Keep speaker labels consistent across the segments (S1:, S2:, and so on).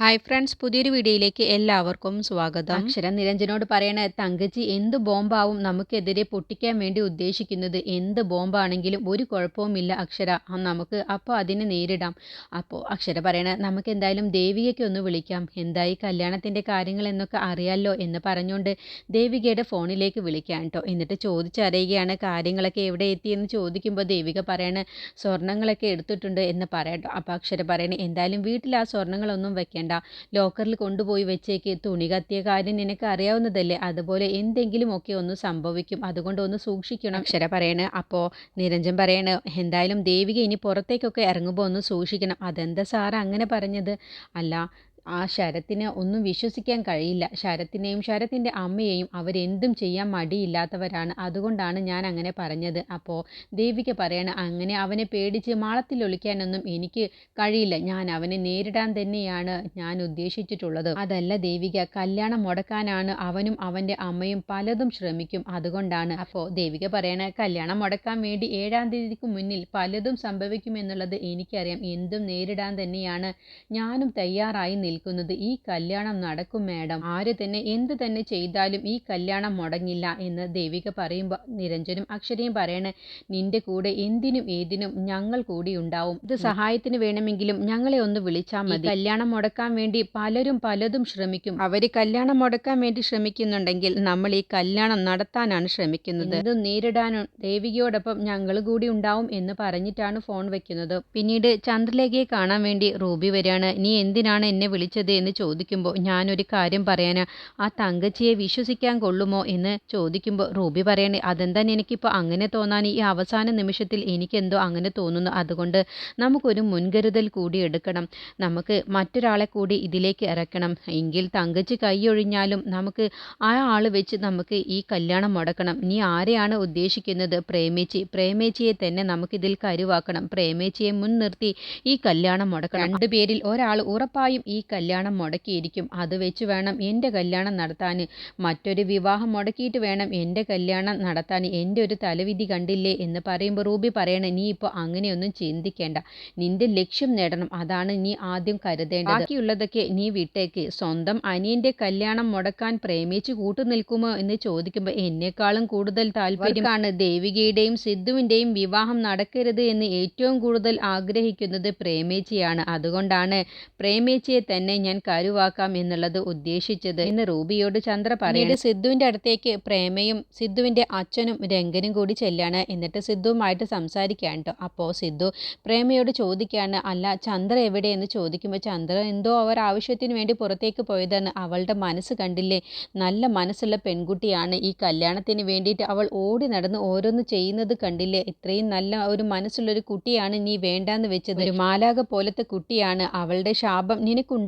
S1: Hi friends പുതിയൊരു വീഡിയോയിലേക്ക് എല്ലാവർക്കും സ്വാഗതം. അക്ഷര നിരഞ്ജനോട് പറയണ തങ്കജി എന്ത് ബോംബാവും നമുക്കെതിരെ പൊട്ടിക്കാൻ വേണ്ടി ഉദ്ദേശിക്കുന്നത്? എന്ത് ബോംബാണെങ്കിലും ഒരു കുഴപ്പവുമില്ല അക്ഷര. നമുക്ക് അപ്പോൾ അതിനെ നേരിടാം. അപ്പോൾ അക്ഷര പറയണ നമുക്ക് എന്തായാലും ദേവികയ്ക്ക് ഒന്ന് വിളിക്കാം. എന്തായി കല്യാണത്തിന്റെ കാര്യങ്ങൾ എന്നൊക്കെ അറിയാലോ എന്ന് പറഞ്ഞുകൊണ്ട് ദേവികയുടെ ഫോണിലേക്ക് വിളിക്കാം കേട്ടോ എന്നിട്ട് ചോദിച്ചറിയുകയാണ് കാര്യങ്ങളൊക്കെ എവിടെ എത്തിയെന്ന് ചോദിക്കുമ്പോൾ ദേവിക പറയണ സ്വർണങ്ങളൊക്കെ എടുത്തിട്ടുണ്ട് എന്ന് പറയട്ടോ അപ്പോൾ അക്ഷര പറയണ എന്തായാലും വീട്ടിൽ ആ സ്വർണങ്ങളൊന്നും വെക്കേണ്ട. ലോക്കറിൽ കൊണ്ടുപോയി വെച്ചേക്ക്. തുണി കത്തിയ കാര്യം നിനക്ക് അറിയാവുന്നതല്ലേ അതുപോലെ എന്തെങ്കിലുമൊക്കെ ഒന്ന് സംഭവിക്കും. അതുകൊണ്ട് ഒന്ന് സൂക്ഷിക്കണം അക്ഷര പറയണ്. അപ്പോൾ നിരഞ്ജൻ പറയണ് എന്തായാലും ദേവിക ഇനി പുറത്തേക്കൊക്കെ ഇറങ്ങുമ്പോൾ ഒന്ന് സൂക്ഷിക്കണം. അതെന്താ സാറ് അങ്ങനെ പറഞ്ഞത്? അല്ല ആ ശരത്തിനെ ഒന്നും വിശ്വസിക്കാൻ കഴിയില്ല. ശരത്തിനെയും ശരത്തിന്റെ അമ്മയെയും അവരെന്തും ചെയ്യാൻ മടിയില്ലാത്തവരാണ്. അതുകൊണ്ടാണ് ഞാൻ അങ്ങനെ പറഞ്ഞത്. അപ്പോൾ ദേവിക പറയണ അങ്ങനെ അവനെ പേടിച്ച് മാളത്തിൽ ഒളിക്കാനൊന്നും എനിക്ക് കഴിയില്ല. ഞാൻ അവനെ നേരിടാൻ തന്നെയാണ് ഞാൻ ഉദ്ദേശിച്ചിട്ടുള്ളത്. അതല്ല ദേവിക കല്യാണം മുടക്കാനാണ് അവനും അവന്റെ അമ്മയും പലതും ശ്രമിക്കും. അതുകൊണ്ടാണ്. അപ്പോൾ ദേവിക പറയണ കല്യാണം മുടക്കാൻ വേണ്ടി ഏഴാം തീയതിക്ക് മുന്നിൽ പലതും സംഭവിക്കുമെന്നുള്ളത് എനിക്കറിയാം. എന്തും നേരിടാൻ തന്നെയാണ് ഞാനും തയ്യാറായി നിൽക്കുന്നത് ഈ കല്യാണം നടക്കും മാഡം. ആര് തന്നെ എന്ത് തന്നെ ചെയ്താലും ഈ കല്യാണം മുടങ്ങില്ല എന്ന് ദേവിക പറയുമ്പോൾ നിരഞ്ജനും അക്ഷരയും പറയണേ നിന്റെ കൂടെ എന്തിനും ഏതിനും ഞങ്ങൾ കൂടി ഉണ്ടാവും. ഇത് സഹായത്തിന് വേണമെങ്കിലും ഞങ്ങളെ ഒന്ന് വിളിച്ചാൽ മതി. കല്യാണം മുടക്കാൻ വേണ്ടി പലരും പലതും ശ്രമിക്കും. അവർ കല്യാണം മുടക്കാൻ വേണ്ടി ശ്രമിക്കുന്നുണ്ടെങ്കിൽ നമ്മൾ ഈ കല്യാണം നടത്താനാണ് ശ്രമിക്കുന്നത്. ഇത് നേരിടാനും ദേവികയോടൊപ്പം ഞങ്ങൾ കൂടി ഉണ്ടാവും എന്ന് പറഞ്ഞിട്ടാണ് ഫോൺ വെക്കുന്നത്. പിന്നീട് ചന്ദ്രലേഖയെ കാണാൻ വേണ്ടി റൂബി വരികയാണ്. നീ എന്തിനാണ് എന്നെ വിളിച്ചത് എന്ന് ചോദിക്കുമ്പോൾ ഞാനൊരു കാര്യം പറയാനാ ആ തങ്കച്ചിയെ വിശ്വസിക്കാൻ കൊള്ളുമോ എന്ന് ചോദിക്കുമ്പോൾ റൂബി പറയണേ അതെന്താ എനിക്കിപ്പോൾ അങ്ങനെ തോന്നാൻ ഈ അവസാന നിമിഷത്തിൽ എനിക്കെന്തോ അങ്ങനെ തോന്നുന്നു. അതുകൊണ്ട് നമുക്കൊരു മുൻകരുതൽ കൂടി എടുക്കണം. നമുക്ക് മറ്റൊരാളെ കൂടി ഇതിലേക്ക് ഇറക്കണം. എങ്കിൽ തങ്കച്ചി കൈയൊഴിഞ്ഞാലും നമുക്ക് ആ ആൾ വെച്ച് നമുക്ക് ഈ കല്യാണം മുടക്കണം. നീ ആരെയാണ് ഉദ്ദേശിക്കുന്നത്? പ്രേമേച്ചി. പ്രേമേച്ചിയെ തന്നെ നമുക്കിതിൽ കരുവാക്കണം. പ്രേമേച്ചിയെ മുൻനിർത്തി ഈ കല്യാണം മുടക്കണം. രണ്ടുപേരിൽ ഒരാൾ ഉറപ്പായും ഈ കല്യാണം മുടക്കിയിരിക്കും. അത് വെച്ച് വേണം എന്റെ കല്യാണം നടത്താൻ മറ്റൊരു വിവാഹം മുടക്കിയിട്ട് വേണം എന്റെ കല്യാണം നടത്താൻ എന്റെ ഒരു തലവിധി കണ്ടില്ലേ എന്ന് പറയുമ്പോൾ റൂബി പറയണേ നീ ഇപ്പോൾ അങ്ങനെയൊന്നും ചിന്തിക്കേണ്ട. നിന്റെ ലക്ഷ്യം നേടണം. അതാണ് നീ ആദ്യം കരുതേണ്ടത്. ബാക്കിയുള്ളതൊക്കെ നീ വിട്ടേക്ക്. സ്വന്തം അനിയന്റെ കല്യാണം മുടക്കാൻ പ്രേമിച്ച് കൂട്ടു നിൽക്കുമോ? എന്ന് ചോദിക്കുമ്പോൾ എന്നെക്കാളും കൂടുതൽ താല്പര്യമാണ് ദേവികയുടെയും സിദ്ധുവിന്റെയും വിവാഹം നടക്കരുത് എന്ന് ഏറ്റവും കൂടുതൽ ആഗ്രഹിക്കുന്നത് പ്രേമേച്ചിയാണ്. അതുകൊണ്ടാണ് പ്രേമേച്ചിയെ തന്നെ ഞാൻ കരുവാക്കാം എന്നുള്ളത് ഉദ്ദേശിച്ചത് എന്ന് റൂബിയോട് ചന്ദ്ര പറയുന്നത് സിദ്ധുവിന്റെ അടുത്തേക്ക് പ്രേമയും സിദ്ധുവിന്റെ അച്ഛനും രംഗനും കൂടി ചെല്ലാണ്. എന്നിട്ട് സിദ്ധുവുമായിട്ട് സംസാരിക്കാൻ കേട്ടോ. അപ്പോൾ സിദ്ധു പ്രേമയോട് ചോദിക്കുകയാണ് അല്ല ചന്ദ്ര എവിടെയെന്ന് ചോദിക്കുമ്പോൾ ചന്ദ്ര എന്തോ അവർ ആവശ്യത്തിന് വേണ്ടി പുറത്തേക്ക് പോയതാണ് അവളുടെ മനസ്സ് കണ്ടില്ലേ? നല്ല മനസ്സുള്ള പെൺകുട്ടിയാണ്. ഈ കല്യാണത്തിന് വേണ്ടിയിട്ട് അവൾ ഓടി നടന്ന് ഓരോന്ന് ചെയ്യുന്നത് കണ്ടില്ലേ? ഇത്രയും നല്ല ഒരു മനസ്സുള്ളൊരു കുട്ടിയാണ് നീ വേണ്ടാന്ന് വെച്ചത്. ഒരു മാലാക പോലത്തെ കുട്ടിയാണ്. അവളുടെ ശാപം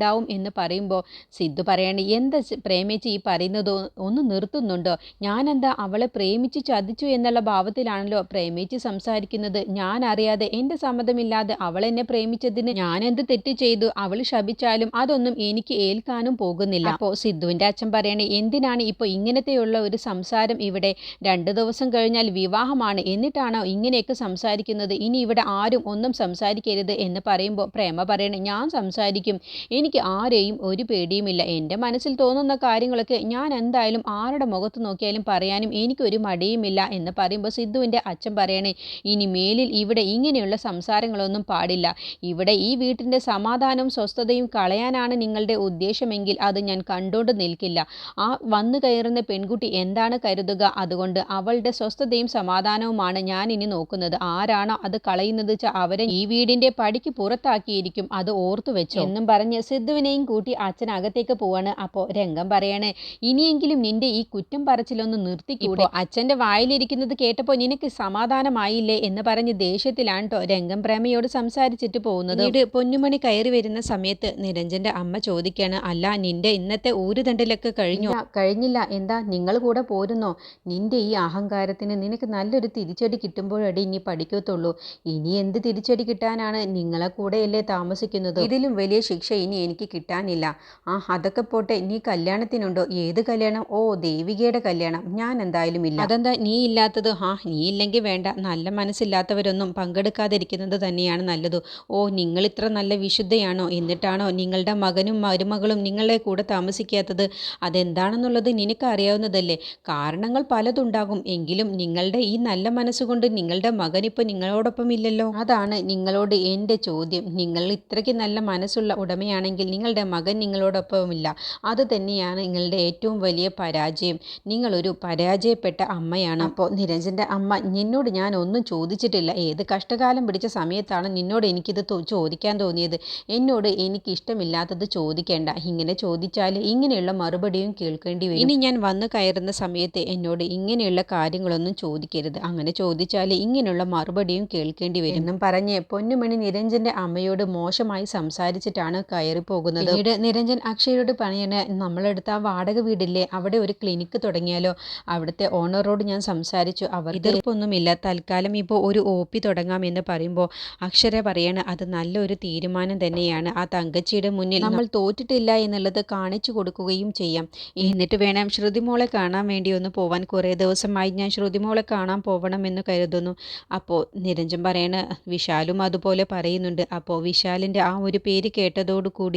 S1: നിനക്കുണ്ടാവും എന്ന് പറയുമ്പോൾ സിദ്ധു പറയാണ് എന്താ പ്രേമിച്ച് ഈ പറയുന്നത് ഒന്ന് നിർത്തുന്നുണ്ടോ? ഞാനെന്താ അവളെ പ്രേമിച്ച് ചതിച്ചു എന്നുള്ള ഭാവത്തിലാണല്ലോ പ്രേമിച്ച് സംസാരിക്കുന്നത്. ഞാൻ അറിയാതെ എന്റെ സമ്മതമില്ലാതെ അവൾ എന്നെ പ്രേമിച്ചതിന് എന്ത് തെറ്റ് ചെയ്തു? അവൾ ശപിച്ചാലും അതൊന്നും എനിക്ക് ഏൽക്കാനും പോകുന്നില്ല. അപ്പോൾ സിദ്ധുവിന്റെ അച്ഛൻ പറയണേ എന്തിനാണ് ഇപ്പോൾ ഇങ്ങനത്തെയുള്ള ഒരു സംസാരം ഇവിടെ? രണ്ട് ദിവസം കഴിഞ്ഞാൽ വിവാഹമാണ്. എന്നിട്ടാണോ ഇങ്ങനെയൊക്കെ സംസാരിക്കുന്നത്? ഇനി ഇവിടെ ആരും ഒന്നും സംസാരിക്കരുത് എന്ന് പറയുമ്പോൾ പ്രേമ പറയണേ ഞാൻ സംസാരിക്കും. എനിക്ക് ആരെയും ഒരു പേടിയുമില്ല. എന്റെ മനസ്സിൽ തോന്നുന്ന കാര്യങ്ങളൊക്കെ ഞാൻ എന്തായാലും ആരുടെ മുഖത്ത് നോക്കിയാലും പറയാനും എനിക്കൊരു മടിയുമില്ല എന്ന് പറയുമ്പോൾ സിദ്ധുവിന്റെ അച്ഛൻ പറയണേ ഇനി മേലിൽ ഇവിടെ ഇങ്ങനെയുള്ള സംസാരങ്ങളൊന്നും പാടില്ല. ഇവിടെ ഈ വീട്ടിന്റെ സമാധാനവും സ്വസ്ഥതയും കളയാനാണ് നിങ്ങളുടെ ഉദ്ദേശമെങ്കിൽ അത് ഞാൻ കണ്ടുകൊണ്ട് നിൽക്കില്ല. ആ വന്നു കയറുന്ന പെൺകുട്ടി എന്താണ് കരുതുക. അതുകൊണ്ട് അവളുടെ സ്വസ്ഥതയും സമാധാനവുമാണ് ഞാൻ ഇനി നോക്കുന്നത്. ആരാണോ അത് കളയുന്നത് വെച്ചാൽ അവരെ ഈ വീടിന്റെ പടിക്ക് പുറത്താക്കിയിരിക്കും. അത് ഓർത്തു വെച്ചു എന്നും പറഞ്ഞ് സിദ്ധുവിനെയും കൂട്ടി അച്ഛൻ അകത്തേക്ക് പോവാണ്. അപ്പോൾ രംഗം പറയണേ ഇനിയെങ്കിലും നിന്റെ ഈ കുറ്റം പറച്ചിലൊന്ന് നിർത്തിക്കൂടെ? അച്ഛന്റെ വായിലിരിക്കുന്നത് കേട്ടപ്പോൾ നിനക്ക് സമാധാനമായില്ലേ? എന്ന് പറഞ്ഞ് ദേഷ്യത്തിലാണ് കേട്ടോ രംഗം പ്രേമയോട് സംസാരിച്ചിട്ട് പോകുന്നത്. വീട് പൊന്നുമണി കയറി വരുന്ന സമയത്ത് നിരഞ്ജന്റെ അമ്മ ചോദിക്കാണ് അല്ല നിന്റെ ഇന്നത്തെ ഊരുതണ്ടലൊക്കെ കഴിഞ്ഞോ? കഴിഞ്ഞില്ല. എന്താ നിങ്ങൾ കൂടെ പോരുന്നോ? നിന്റെ ഈ അഹങ്കാരത്തിന് നിനക്ക് നല്ലൊരു തിരിച്ചടി കിട്ടുമ്പോഴടി ഇനി പഠിക്കത്തുള്ളൂ. ഇനി എന്ത് തിരിച്ചടി കിട്ടാനാണ് നിങ്ങളെ കൂടെയല്ലേ താമസിക്കുന്നത്? ഇതിലും വലിയ ശിക്ഷ ഇനി എനിക്ക് കിട്ടാനില്ല. ആ അതൊക്കെ പോട്ടെ നീ കല്യാണത്തിനുണ്ടോ? ഏത് കല്യാണം? ഓ ദേവികയുടെ കല്യാണം. ഞാൻ എന്തായാലും ഇല്ല. അതെന്താ നീ ഇല്ലാത്തത്? ആ നീ ഇല്ലെങ്കിൽ വേണ്ട. നല്ല മനസ്സില്ലാത്തവരൊന്നും പങ്കെടുക്കാതിരിക്കുന്നത് തന്നെയാണ് നല്ലത്. ഓ നിങ്ങൾ ഇത്ര നല്ല വിശുദ്ധയാണോ? എന്നിട്ടാണോ നിങ്ങളുടെ മകനും മരുമകളും നിങ്ങളെ കൂടെ താമസിക്കാത്തത്? അതെന്താണെന്നുള്ളത് നിനക്ക് അറിയാവുന്നതല്ലേ. കാരണങ്ങൾ പലതുണ്ടാകും. എങ്കിലും നിങ്ങളുടെ ഈ നല്ല മനസ്സുകൊണ്ട് നിങ്ങളുടെ മകൻ ഇപ്പോൾ നിങ്ങളോടൊപ്പം ഇല്ലല്ലോ അതാണ് നിങ്ങളോട് എന്റെ ചോദ്യം. നിങ്ങൾ ഇത്രയ്ക്ക് നല്ല മനസ്സുള്ള ഉടമയാണെങ്കിൽ നിങ്ങളുടെ മകൻ നിങ്ങളോടൊപ്പമില്ല അത് തന്നെയാണ് നിങ്ങളുടെ ഏറ്റവും വലിയ പരാജയം. നിങ്ങളൊരു പരാജയപ്പെട്ട അമ്മയാണ്. അപ്പോൾ നിരഞ്ജന്റെ അമ്മ നിന്നോട് ഞാൻ ഒന്നും ചോദിച്ചിട്ടില്ല. ഏത് കഷ്ടകാലം പിടിച്ച സമയത്താണ് നിന്നോട് എനിക്കിത് ചോദിക്കാൻ തോന്നിയത്? എന്നോട് എനിക്ക് ഇഷ്ടമില്ലാത്തത് ചോദിക്കേണ്ട. ഇങ്ങനെ ചോദിച്ചാൽ ഇങ്ങനെയുള്ള മറുപടിയും കേൾക്കേണ്ടി വരും. ഇനി ഞാൻ വന്നു കയറുന്ന സമയത്ത് എന്നോട് ഇങ്ങനെയുള്ള കാര്യങ്ങളൊന്നും ചോദിക്കരുത്. അങ്ങനെ ചോദിച്ചാൽ ഇങ്ങനെയുള്ള മറുപടിയും കേൾക്കേണ്ടി വരും. എന്നും പറഞ്ഞ് പൊന്നുമണി നിരഞ്ജന്റെ അമ്മയോട് മോശമായി സംസാരിച്ചിട്ടാണ് കയറി പോകുന്നത്. പിന്നീട് നിരഞ്ജൻ അക്ഷയോട് പണിയണ നമ്മളെടുത്ത ആ വാടക വീടില്ലേ? അവിടെ ഒരു ക്ലിനിക്ക് തുടങ്ങിയാലോ? അവിടുത്തെ ഓണറോട് ഞാൻ സംസാരിച്ചു. അവർ എതിർപ്പൊന്നുമില്ല. തൽക്കാലം ഇപ്പോൾ ഒരു ഒ പി തുടങ്ങാം എന്ന് പറയുമ്പോൾ അക്ഷര പറയണ അത് നല്ലൊരു തീരുമാനം തന്നെയാണ്. ആ തങ്കച്ചിയുടെ മുന്നിൽ നമ്മൾ തോറ്റിട്ടില്ല എന്നുള്ളത് കാണിച്ചു കൊടുക്കുകയും ചെയ്യാം. എന്നിട്ട് വേണം ശ്രുതിമോളെ കാണാൻ വേണ്ടി ഒന്ന് പോവാൻ. കുറേ ദിവസമായി ഞാൻ ശ്രുതിമോളെ കാണാൻ പോകണമെന്ന് കരുതുന്നു. അപ്പോൾ നിരഞ്ജൻ പറയണ വിശാലും അതുപോലെ പറയുന്നുണ്ട്. അപ്പോൾ വിശാലിന്റെ ആ ഒരു പേര് കേട്ടതോടുകൂടി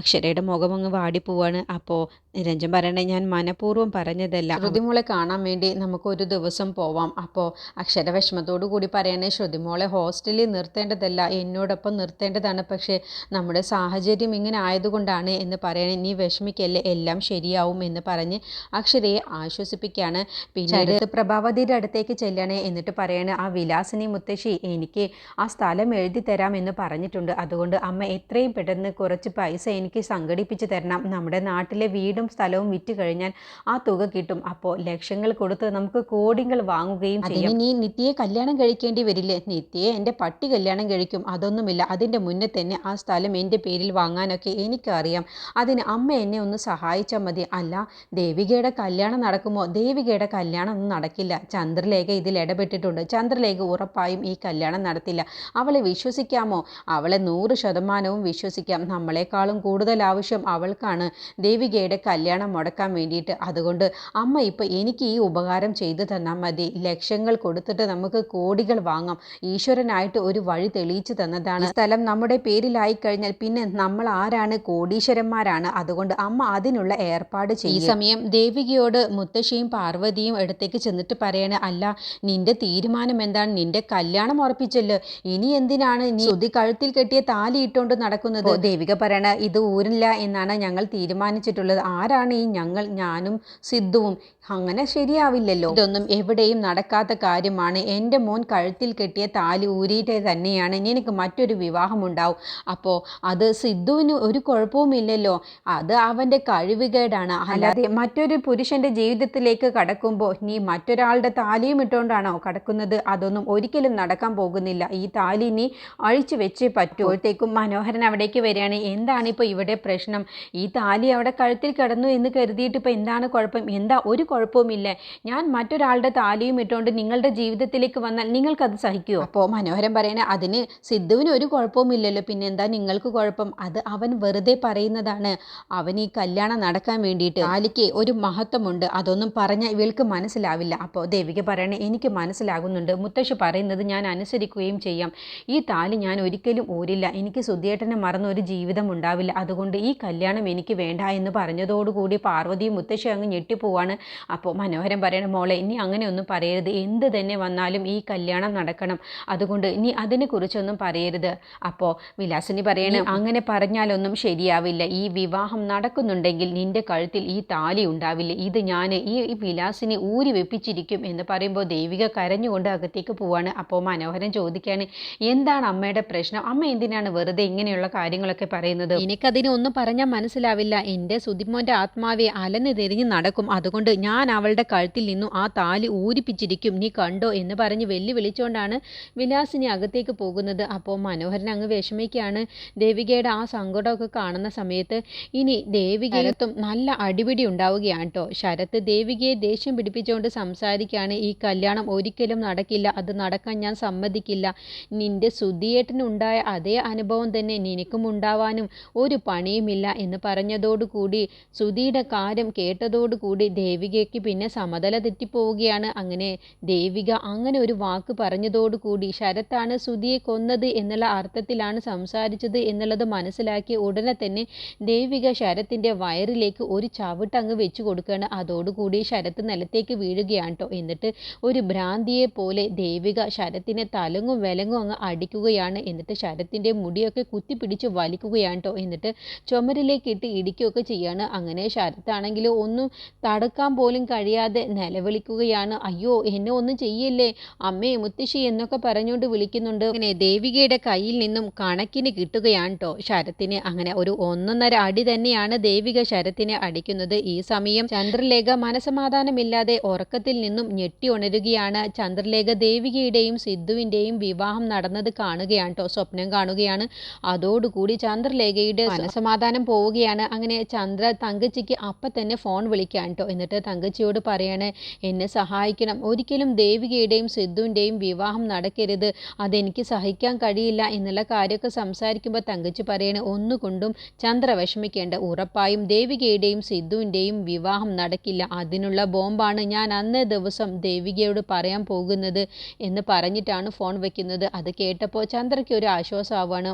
S1: അക്ഷരയുടെ മുഖം അങ്ങ് വാടിപ്പോവാണ് അപ്പോൾ നിരഞ്ജൻ പറയണേ ഞാൻ മനഃപൂർവം പറഞ്ഞതല്ല. ശ്രുതിമോളെ കാണാൻ വേണ്ടി നമുക്ക് ഒരു ദിവസം പോവാം. അപ്പോൾ അക്ഷര വിഷമത്തോടു കൂടി പറയണേ ശ്രുതിമോളെ ഹോസ്റ്റലിൽ നിർത്തേണ്ടതല്ല എന്നോടൊപ്പം നിർത്തേണ്ടതാണ്. പക്ഷേ നമ്മുടെ സാഹചര്യം ഇങ്ങനെ ആയതുകൊണ്ടാണ് എന്ന് പറയണേ നീ വിഷമിക്കല്ലേ എല്ലാം ശരിയാവും എന്ന് പറഞ്ഞ് അക്ഷരയെ ആശ്വസിപ്പിക്കുകയാണ് പിന്നീട് പ്രഭാവതിയുടെ അടുത്തേക്ക് ചെല്ലണേ എന്നിട്ട് പറയണേ ആ വിലാസിനി മുത്തശ്ശി എനിക്ക് ആ സ്ഥലം എഴുതി തരാം എന്ന് പറഞ്ഞിട്ടുണ്ട്. അതുകൊണ്ട് അമ്മ എത്രയും പെട്ടെന്ന് കുറച്ച് പൈസ എനിക്ക് സംഘടിപ്പിച്ച് തരണം. നമ്മുടെ നാട്ടിലെ വീടും സ്ഥലവും വിറ്റ് കഴിഞ്ഞാൽ ആ തുക കിട്ടും. അപ്പോൾ ലക്ഷങ്ങൾ കൊടുത്ത് നമുക്ക് കോടികൾ വാങ്ങുകയും ചെയ്യും. നീ നിത്യയെ കല്യാണം കഴിക്കേണ്ടി വരില്ലേ? നിത്യയെ എന്റെ പട്ടി കല്യാണം കഴിക്കും. അതൊന്നുമില്ല. അതിന്റെ മുന്നേ തന്നെ ആ സ്ഥലം എന്റെ പേരിൽ വാങ്ങാനൊക്കെ എനിക്കറിയാം. അതിന് അമ്മ എന്നെ ഒന്ന് സഹായിച്ചാൽ മതി. അല്ല ദേവികയുടെ കല്യാണം നടക്കുമോ? ദേവികയുടെ കല്യാണം ഒന്നും നടക്കില്ല. ചന്ദ്രലേഖ ഇതിൽ ഇടപെട്ടിട്ടുണ്ട്. ചന്ദ്രലേഖ ഉറപ്പായും ഈ കല്യാണം നടത്തില്ല. അവളെ വിശ്വസിക്കാമോ? അവളെ നൂറ് ശതമാനവും വിശ്വസിക്കാം. നമ്മളെക്കാളും കൂടുതൽ ആവശ്യം അവൾക്കാണ്. ദേവികയുടെ കല്യാണം മുടക്കാൻ വേണ്ടിയിട്ട്. അതുകൊണ്ട് അമ്മ ഇപ്പോൾ എനിക്ക് ഈ ഉപകാരം ചെയ്തു തന്നാൽ മതി. ലക്ഷങ്ങൾ കൊടുത്തിട്ട് നമുക്ക് കോടികൾ വാങ്ങാം. ഈശ്വരനായിട്ട് ഒരു വഴി തെളിയിച്ചു തന്നതാണ്. സ്ഥലം നമ്മുടെ പേരിലായി കഴിഞ്ഞാൽ പിന്നെ നമ്മൾ ആരാണ്? കോടീശ്വരന്മാരാണ്. അതുകൊണ്ട് അമ്മ അതിനുള്ള ഏർപ്പാട് ചെയ്യും. ഈ സമയം ദേവികയോട് മുത്തശ്ശിയും പാർവതിയും അടുത്തേക്ക് ചെന്നിട്ട് പറയാണ് അല്ല നിന്റെ തീരുമാനം എന്താണ്? നിന്റെ കല്യാണം ഉറപ്പിച്ചല്ലോ. ഇനി എന്തിനാണ് നീ കഴുത്തിൽ കെട്ടിയ താലി ഇട്ടുകൊണ്ട് നടക്കുന്നത്? ദേവിക പറയണ ഇത് ഊരില്ല എന്നാണ് ഞങ്ങൾ തീരുമാനിച്ചിട്ടുള്ളത്. ആരാണ് ഈ ഞങ്ങൾ ഞാനും സിദ്ധുവും? അങ്ങനെ ശരിയാവില്ലല്ലോ. ഇതൊന്നും എവിടെയും നടക്കാത്ത കാര്യമാണ്. എന്റെ മോൻ കഴുത്തിൽ കെട്ടിയ താലി ഊരിയിട്ട് തന്നെയാണ്. എനിക്ക് മറ്റൊരു വിവാഹമുണ്ടാവും അപ്പോൾ അത് സിദ്ധുവിന് ഒരു കുഴപ്പവുമില്ലല്ലോ അത് അവന്റെ കഴിവുകേടാണ്. അല്ലാതെ മറ്റൊരു പുരുഷന്റെ ജീവിതത്തിലേക്ക് കടക്കുമ്പോൾ നീ മറ്റൊരാളുടെ താലിയും ഇട്ടുകൊണ്ടാണോ കടക്കുന്നത്? അതൊന്നും ഒരിക്കലും നടക്കാൻ പോകുന്നില്ല. ഈ താലി നീ അഴിച്ചു വെച്ചേ പറ്റുമ്പോഴത്തേക്കും മനോഹരൻ അവിടേക്ക് വരികയാണ്. എന്താണ് ഇപ്പോൾ ഇവിടെ പ്രശ്നം? ഈ താലി അവിടെ കഴുത്തിൽ കിടന്നു എന്ന് കരുതിയിട്ട് ഇപ്പോൾ എന്താണ് കുഴപ്പം? എന്താ ഒരു കുഴപ്പവുമില്ല. ഞാൻ മറ്റൊരാളുടെ താലിയും ഇട്ടുകൊണ്ട് നിങ്ങളുടെ ജീവിതത്തിലേക്ക് വന്നാൽ നിങ്ങൾക്കത് സഹിക്കുമോ അപ്പോൾ മനോഹരൻ പറയണേ അതിന് സിദ്ധുവിന് ഒരു കുഴപ്പവുമില്ലല്ലോ. പിന്നെ എന്താ നിങ്ങൾക്ക് കുഴപ്പം? അത് അവൻ വെറുതെ പറയുന്നതാണ്. അവൻ ഈ കല്യാണം നടക്കാൻ വേണ്ടിയിട്ട് താലിക്ക് ഒരു മഹത്വമുണ്ട്. അതൊന്നും പറഞ്ഞാൽ ഇവൾക്ക് മനസ്സിലാവില്ല. അപ്പോൾ ദേവിക പറയണേ എനിക്ക് മനസ്സിലാകുന്നുണ്ട്. മുത്തശ്ശി പറയുന്നത് ഞാൻ അനുസരിക്കുകയും ചെയ്യാം. ഈ താലി ഞാൻ ഒരിക്കലും ഊരില്ല. എനിക്ക് സുധിയേട്ടനെ മറന്ന ഒരു ജീവിതം ഉണ്ടാവില്ല. അതുകൊണ്ട് ഈ കല്യാണം എനിക്ക് വേണ്ട എന്ന് പറഞ്ഞതോടുകൂടി പാർവതി മുത്തശ്ശി അങ്ങ് ഞെട്ടിപ്പോവാണ്. അപ്പോൾ മനോഹരൻ പറയണം മോളെ ഇനി അങ്ങനെയൊന്നും പറയരുത്. എന്ത് തന്നെ വന്നാലും ഈ കല്യാണം നടക്കണം. അതുകൊണ്ട് ഇനി അതിനെക്കുറിച്ചൊന്നും പറയരുത്. അപ്പോൾ വിലാസിനി പറയണേ അങ്ങനെ പറഞ്ഞാലൊന്നും ശരിയാവില്ല. ഈ വിവാഹം നടക്കുന്നുണ്ടെങ്കിൽ നിന്റെ കഴുത്തിൽ ഈ താലി ഉണ്ടാവില്ല? ഇത് ഞാൻ ഈ വിലാസിനി ഊരി വെപ്പിച്ചിരിക്കും. എന്ന് പറയുമ്പോൾ ദേവിക കരഞ്ഞുകൊണ്ട് അകത്തേക്ക് പോവാണ്. അപ്പോൾ മനോഹരൻ ചോദിക്കുകയാണ് എന്താണ് അമ്മയുടെ പ്രശ്നം? അമ്മ എന്തിനാണ് വെറുതെ ഇങ്ങനെയുള്ള കാര്യങ്ങളൊക്കെ പറയുന്നത്? എനിക്കതിനെ ഒന്നും പറഞ്ഞാൽ മനസ്സിലാവില്ല. എന്റെ സുതിമോന്റെ ആത്മാവെ അലന്ന് തിരിഞ്ഞ് നടക്കും. അതുകൊണ്ട് ഞാൻ അവളുടെ കഴുത്തിൽ നിന്നും ആ താലി ഊരിപ്പിച്ചിരിക്കും. നീ കണ്ടോ? എന്ന് പറഞ്ഞ് വെല്ലു വിളിച്ചുകൊണ്ടാണ് വിലാസിനി അകത്തേക്ക് പോകുന്നത്. അപ്പോൾ മനോഹരൻ അങ്ങ് വിഷമിക്കുകയാണ്. ദേവികയുടെ ആ സങ്കടമൊക്കെ കാണുന്ന സമയത്ത് ഇനി ദേവികയത്തും നല്ല അടിപിടി ഉണ്ടാവുകയാണ് കേട്ടോ. ശരത്ത് ദേവികയെ ദേഷ്യം പിടിപ്പിച്ചുകൊണ്ട് സംസാരിക്കുകയാണ്. ഈ കല്യാണം ഒരിക്കലും നടക്കില്ല. അത് നടക്കാൻ ഞാൻ സമ്മതിക്കില്ല. നിന്റെ സുധിയേട്ടനുണ്ടായ അതേ അനുഭവം തന്നെ നിനക്കും ഉണ്ടാവാനും ഒരു പണിയുമില്ല എന്ന് പറഞ്ഞതോടുകൂടി സുധിയുടെ കാര്യം കേട്ടതോടുകൂടി ദേവികയ്ക്ക് പിന്നെ സമതല തെറ്റിപ്പോവുകയാണ്. അങ്ങനെ ദേവിക അങ്ങനെ ഒരു വാക്ക് പറഞ്ഞതോടുകൂടി ശരത്താണ് സുധിയെ കൊന്നത് എന്നുള്ള അർത്ഥത്തിലാണ് സംസാരിച്ചത് എന്നുള്ളത് മനസ്സിലാക്കി ഉടനെ തന്നെ ദേവിക ശരത്തിന്റെ വയറിലേക്ക് ഒരു ചവിട്ട് അങ്ങ് വെച്ചു കൊടുക്കുകയാണ്. അതോടുകൂടി ശരത്ത് നിലത്തേക്ക് വീഴുകയാണ് കേട്ടോ. എന്നിട്ട് ഒരു ഭ്രാന്തിയെ പോലെ ദേവിക ശരത്തിനെ തലങ്ങും വിലങ്ങും അങ്ങ് അടിക്കുകയാണ്. എന്നിട്ട് ശരത്തിന്റെ മുടിയൊക്കെ കുത്തിപ്പിടിച്ച് വലിക്കുകയാണ്. കേട്ടോ എന്നിട്ട് ചുമരിലേക്ക് ഇട്ട് ഇടിക്കുകയൊക്കെ ചെയ്യാണ്. അങ്ങനെ ശരത്താണെങ്കിൽ ഒന്നും തടുക്കാൻ പോലും കഴിയാതെ നിലവിളിക്കുകയാണ്. അയ്യോ എന്നെ ഒന്നും ചെയ്യല്ലേ? അമ്മേ മുത്തശ്ശി എന്നൊക്കെ പറഞ്ഞുകൊണ്ട് വിളിക്കുന്നുണ്ട്. അങ്ങനെ ദേവികയുടെ കയ്യിൽ നിന്നും കണക്കിന് കിട്ടുകയാണ് കേട്ടോ ശരത്തിന്. അങ്ങനെ ഒരു ഒന്നൊന്നര അടി തന്നെയാണ് ദേവിക ശരത്തിനെ അടിക്കുന്നത്. ഈ സമയം ചന്ദ്രലേഖ മനസമാധാനമില്ലാതെ ഉറക്കത്തിൽ നിന്നും ഞെട്ടി ഉണരുകയാണ്. ചന്ദ്രലേഖ ദേവികയുടെയും സിദ്ധുവിന്റെയും വിവാഹം നടന്നത് കാണുകയാണ് കേട്ടോ സ്വപ്നം കാണുകയാണ്. അതോടുകൂടി ചന്ദ്രലേഖയുടെ മനസമാധാനം പോവുകയാണ്. അങ്ങനെ ചന്ദ്ര തങ്കച്ചിക്ക് അപ്പം തന്നെ ഫോൺ വിളിക്കാൻ കേട്ടോ എന്നിട്ട് തങ്കച്ചിയോട് പറയാണ് എന്നെ സഹായിക്കണം. ഒരിക്കലും ദേവികയുടെയും സിദ്ധുവിന്റെയും വിവാഹം നടക്കരുത്. അതെനിക്ക് സഹിക്കാൻ കഴിയില്ല എന്നുള്ള കാര്യമൊക്കെ സംസാരിക്കുമ്പോൾ തങ്കച്ചി പറയണേ ഒന്നുകൊണ്ടും ചന്ദ്ര വിഷമിക്കേണ്ട. ഉറപ്പായും ദേവികയുടെയും സിദ്ധുവിന്റെയും വിവാഹം നടക്കില്ല. അതിനുള്ള ബോംബാണ് ഞാൻ അന്നേ ദിവസം ദേവികയോട് പറയാൻ പോകുന്നത് എന്ന് പറഞ്ഞിട്ടാണ് ഫോൺ വെക്കുന്നത്. അത് കേട്ടപ്പോൾ ചന്ദ്രയ്ക്ക് ഒരു ആശ്വാസമാവാണ്.